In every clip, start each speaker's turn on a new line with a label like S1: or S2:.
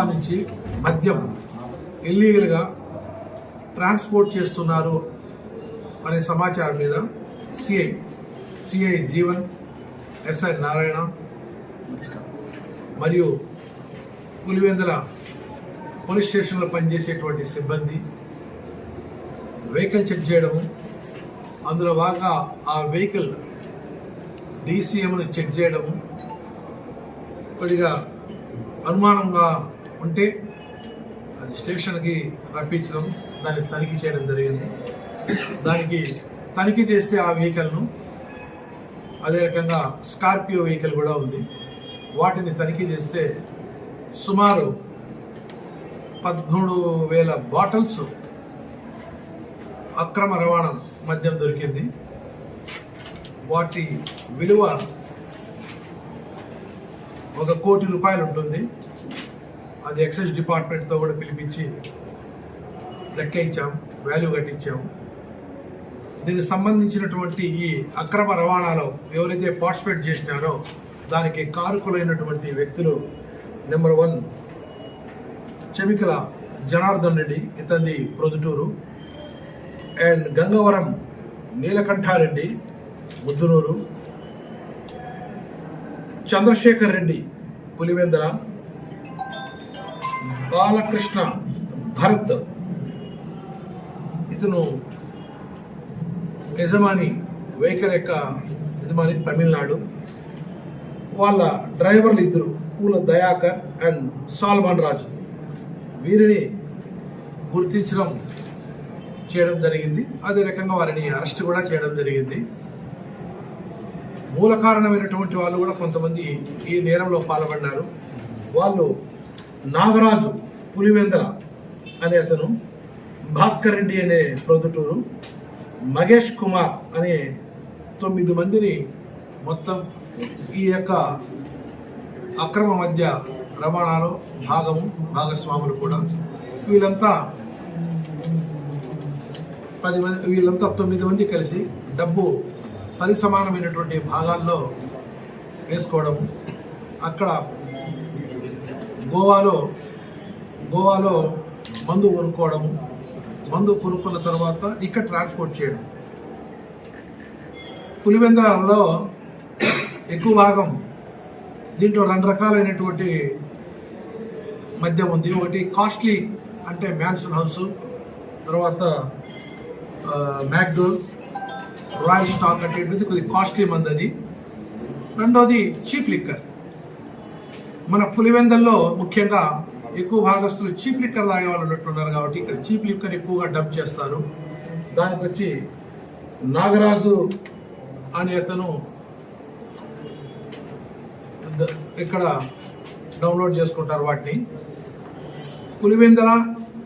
S1: గోవా నుంచి మద్యం ఇల్లీగల్గా ట్రాన్స్పోర్ట్ చేస్తున్నారు అనే సమాచారం మీద CI CI Jeevan SI Narayana మరియు పులివెందుల పోలీస్ స్టేషన్లో పనిచేసేటువంటి సిబ్బంది వెహికల్ చెక్ చేయడము అందులో బాగా ఆ వెహికల్ డీసీఎంను చెక్ చేయడము కొద్దిగా అనుమానంగా ఉంటే అది స్టేషన్కి రప్పించడం దాన్ని తనిఖీ చేయడం జరిగింది. దానికి తనిఖీ చేస్తే ఆ వెహికల్ను అదే రకంగా స్కార్పియో వెహికల్ కూడా ఉంది. వాటిని తనిఖీ చేస్తే సుమారు పదమూడు వేల బాటిల్స్ అక్రమ రవాణా మద్యం దొరికింది. వాటి విలువ ఒక కోటి రూపాయలు ఉంటుంది అది ఎక్సైజ్ డిపార్ట్మెంట్తో కూడా పిలిపించి లెక్కించాం వాల్యూ కట్టించాము దీనికి సంబంధించినటువంటి ఈ అక్రమ రవాణాలో ఎవరైతే పార్టిసిపేట్ చేసినారో దానికి కారుకులైనటువంటి వ్యక్తులు నెంబర్ వన్ చెమికల జనార్దన్ రెడ్డి ఇతని ప్రొద్దుటూరు. అండ్ గంగవరం నీలకంఠారెడ్డి ముద్దునూరు. చంద్రశేఖర్ రెడ్డి పులివెందల. బాలకృష్ణ భరత్. ఇతను యజమాని వెహికల్ యొక్క యజమాని తమిళనాడు. వాళ్ళ డ్రైవర్లు ఇద్దరు పూల దయాకర్ అండ్ సాల్మాన్ రాజు. వీరిని గుర్తించడం చేయడం జరిగింది. అదే రకంగా వారిని అరెస్ట్ కూడా చేయడం జరిగింది. మూల కారణమైనటువంటి వాళ్ళు కూడా కొంతమంది ఈ నేరంలో పాల్పడ్డారు. వాళ్ళు నాగరాజు పులివెందల అనే అతను భాస్కర్ రెడ్డి అనే ప్రొద్దుటూరు మగేష్ కుమార్ అనే తొమ్మిది మందిని మొత్తం ఈ యొక్క అక్రమ మధ్య రవాణాలో భాగము భాగస్వాములు కూడా. వీళ్ళంతా పది మంది వీళ్ళంతా తొమ్మిది మంది కలిసి డబ్బు సరి సమానమైనటువంటి భాగాల్లో వేసుకోవడం అక్కడ గోవాలో గోవాలో మందు కొనుక్కోవడము మందు కొనుక్కున్న తర్వాత ఇక్కడ ట్రాన్స్పోర్ట్ చేయడం. పులివెందలో ఎక్కువ భాగం దీంట్లో రెండు రకాలైనటువంటి మద్యం ఉంది. ఒకటి కాస్ట్లీ అంటే మ్యాన్సన్ హౌస్ తర్వాత మ్యాక్డోల్ రాయల్ స్టాక్ అనేటువంటిది కొద్ది కొద్దిగా కాస్ట్లీ మంది అది. రెండోది చీప్ లిక్కర్ మన పులివెందల్లో ముఖ్యంగా ఎక్కువ భాగస్తులు చీప్ లిక్కర్ తాగే వాళ్ళు ఉన్నట్టున్నారు కాబట్టి ఇక్కడ చీప్ లిక్కర్ ఎక్కువగా డబ్ చేస్తారు. దానికి వచ్చి నాగరాజు అనే అతను ఇక్కడ డౌన్లోడ్ చేసుకుంటారు వాటిని. పులివెందల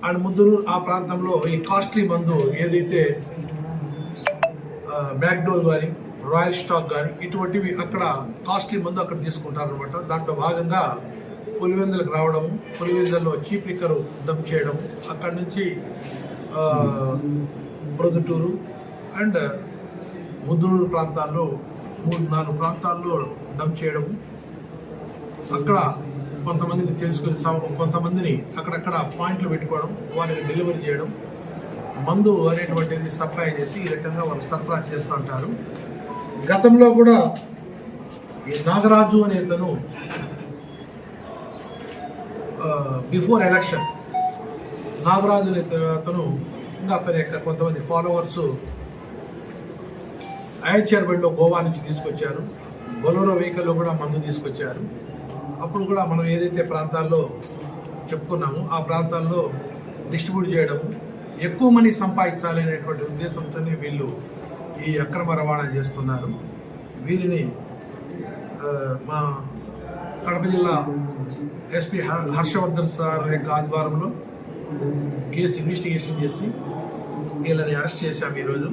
S1: అండ్ ముద్దునూరు ఆ ప్రాంతంలో ఈ కాస్ట్లీ మందు ఏదైతే మ్యాక్డోల్ కానీ రాయల్ స్టాక్ కానీ ఇటువంటివి అక్కడ కాస్ట్లీ మందు అక్కడ తీసుకుంటారు అనమాట దాంట్లో భాగంగా పులివెందులకు రావడం పులివెందుల్లో చీప్ లిక్కర్ దమ్ చేయడం అక్కడి నుంచి ఆ, ప్రొద్దుటూరు అండ్ ముద్దునూరు ప్రాంతాల్లో మూడు నాలుగు ప్రాంతాల్లో డంప్ చేయడం అక్కడ కొంతమందిని తెలుసుకుని కొంతమందిని అక్కడక్కడ పాయింట్లు పెట్టుకోవడం వారికి డెలివరీ చేయడం మందు అనేటువంటిది సప్లై చేసి ఈ రకంగా వాళ్ళు సరఫరా చేస్తూ ఉంటారు. గతంలో కూడా ఈ నాగరాజు అనే తను బిఫోర్ ఎలక్షన్ నాగరాజు అనే అతను ఇంకా అతని యొక్క కొంతమంది ఫాలోవర్స్ అయోధ్యర్ బండిలో గోవా నుంచి తీసుకొచ్చారు. బొలోరో వెహికల్లో కూడా మందు తీసుకొచ్చారు. అప్పుడు కూడా మనం ఏదైతే ప్రాంతాల్లో చెప్పుకున్నామో ఆ ప్రాంతాల్లో డిస్ట్రిబ్యూట్ చేయడం ఎక్కువ మనీ సంపాదించాలనేటువంటి ఉద్దేశంతోనే వీళ్ళు ఈ అక్రమ రవాణా చేస్తున్నారు. వీరిని మా కడప జిల్లా ఎస్పీ హర్షవర్ధన్ సార్ యొక్క ఆధ్వర్యంలో కేసు ఇన్వెస్టిగేషన్ చేసి వీళ్ళని అరెస్ట్ చేశాము ఈరోజు.